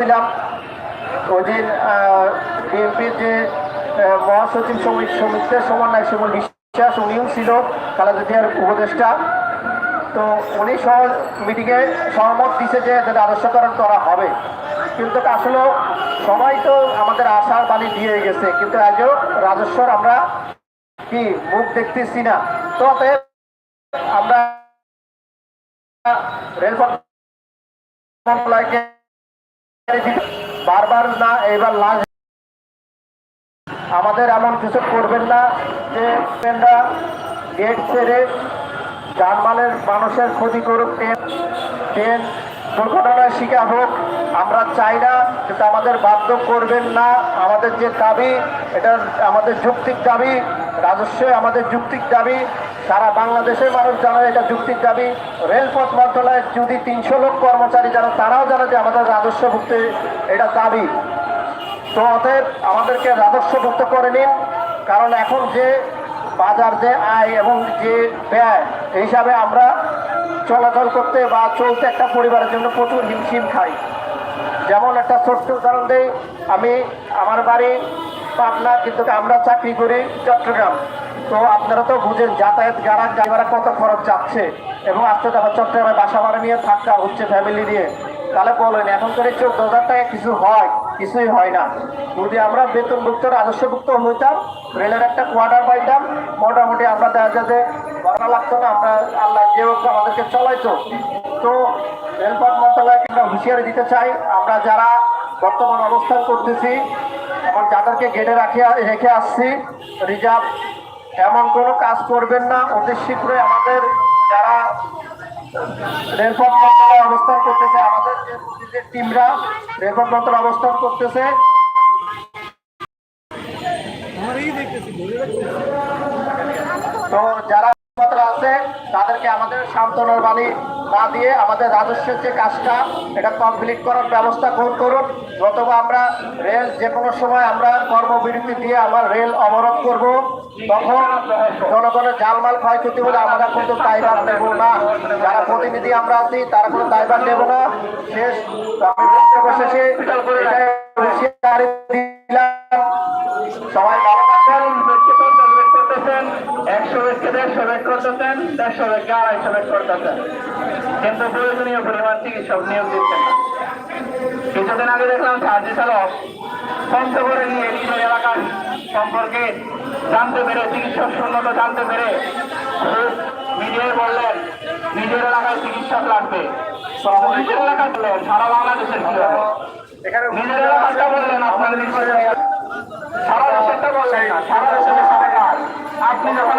ছিলাম। ওই দিন বিএনপির যে মহাসচিব সমিতি সমিতির সমন্বয় শিমুল বিশ্বাস, উনিও ছিল খালেদা উপদেষ্টা। তো উনি সহ মিটিংয়ে সহমত দিছে যে এদের আদর্শকরণ করা হবে। কিন্তু আসলে সবাই তো আমাদের আশার বাণী দিয়ে গেছে। কিন্তু আজও রাজস্বর আমরা কি মুখ দেখতেছি না। তো আমরা রেলপথ বারবার না, এবার লাস্ট আমাদের এমন কিছু করবেন না যে গেট ছেড়ে জার্মানের মানুষের ক্ষতি করুক ট্রেন ট্রেন দুর্ঘটনার শিকার হোক, আমরা চাই না কিন্তু আমাদের বাধ্য করবেন না। আমাদের যে দাবি, এটা আমাদের যৌক্তিক দাবি, রাজস্ব আমাদের যৌক্তিক দাবি। সারা বাংলাদেশের মানুষ জানে এটা যুক্তির দাবি। রেলপথ মন্ত্রণালয়ের যদি তিনশো লোক কর্মচারী যারা তারাও জানে যে আমাদের রাজস্ব রাজস্বভুক্ত এটা দাবি। তো অতএব আমাদেরকে রাজস্বভুক্ত করে নিন, কারণ এখন যে বাজার, যে আয় এবং যে ব্যয় হিসাবে আমরা চলাচল করতে বা চলতে একটা পরিবারের জন্য প্রচুর হিমশিম খাই। যেমন একটা ছোট্ট উদাহরণ দেই, আমি আমার বাড়ি পাবনা, কিন্তু আমরা চাকরি করি চট্টগ্রাম। তো আপনারা তো বুঝেন, যাতায়াত গাড়া ভাড়া কত খরচ যাচ্ছে। এবং আস্তে আবার চট্টগ্রামে বাসা ভাড়া নিয়ে থাকা হচ্ছে ফ্যামিলি নিয়ে। তাহলে বলেন, এখন করে চোদ্দ হাজার টাকা কিছু হয়, কিছুই হয় না। যদি আমরা বেতনভুক্ত, রাজস্বভুক্ত হইতাম, রেলের একটা কোয়ার্টার পাইতাম, মোটামুটি আমরা দেখা যায় ভাড়া লাগতো না আমরা আল্লাহ যে হোক আমাদেরকে চলাইতো। তো রেলপথ মন্ত্রণালয়কে আমরা হুঁশিয়ারি দিতে চাই, আমরা যারা বর্তমান অবস্থান করতেছি, এবং যাদেরকে গেটে রাখে রেখে আসছি, রিজার্ভ এমন কোনো কাজ করবেন না, অতি শীঘ্রই আমাদের যারা রেলপথ মন্ত্রণালয় অবস্থান করতেছে, আমাদের যে টিমরা রেলপথ মন্ত্রণালয় অবস্থান করতেছে। তো যারা তাদেরকে আমাদের সান্ত্বনার বাণী না দিয়ে আমাদের রাজস্বের যে কাজটা, এটা কমপ্লিট করার ব্যবস্থা গ্রহণ করুন। অথবা আমরা রেল যে কোনো সময় আমরা কর্মবিরতি দিয়ে আমার রেল অবরোধ করব। তখন জনগণের জালমাল ক্ষয়ক্ষতি হলে আমরা কিন্তু দায়ভার নেব না। যারা প্রতিনিধি আমরা আছি, তারা কোনো দায়ভার নেব না। শেষ, আমি বক্তব্য দেড়শো বেড করতেছেন দেড়শো ব্যক্তি আড়াইশো বেড করতেছেন। কিন্তু প্রয়োজনীয় পরিমাণ চিকিৎসক নিয়োগ দিচ্ছেন না। কিছুদিন আগে দেখলাম সাহায্য চালক পঞ্চগড়ে নিয়ে নিজ এলাকার সম্পর্কে জানতে পেরে, চিকিৎসক শূন্যতা জানতে পেরে মিডিয়ায় বললেন, নিজের এলাকায় চিকিৎসক লাগবে। নিজের এলাকা বললেন, সারা বাংলাদেশের কি হবে? নিজের এলাকাটা বললেন আপনার নিজের সারা দেশেরটা বললেন না, সারা দেশের আপনি যখন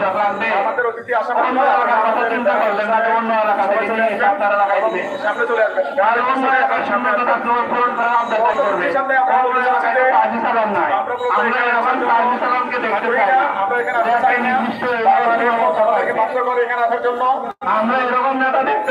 আমাদের অতিথি আসা অন্য এলাকার কথা চিন্তা করলেন না। অন্য এলাকা থেকে নিয়ে এসে আপনার দিবে সামনে চলে আসবেন তাহলে অন্য এলাকার শূন্যতা পূরণ পূরণ করার আবদার করবে। অন্য এলাকায় কাজী সালাম নাই আমরা এরকম কাজী সালামকে দেখতে চাই এখানে নির্দিষ্ট আমরা এরকম নেতা দেখতে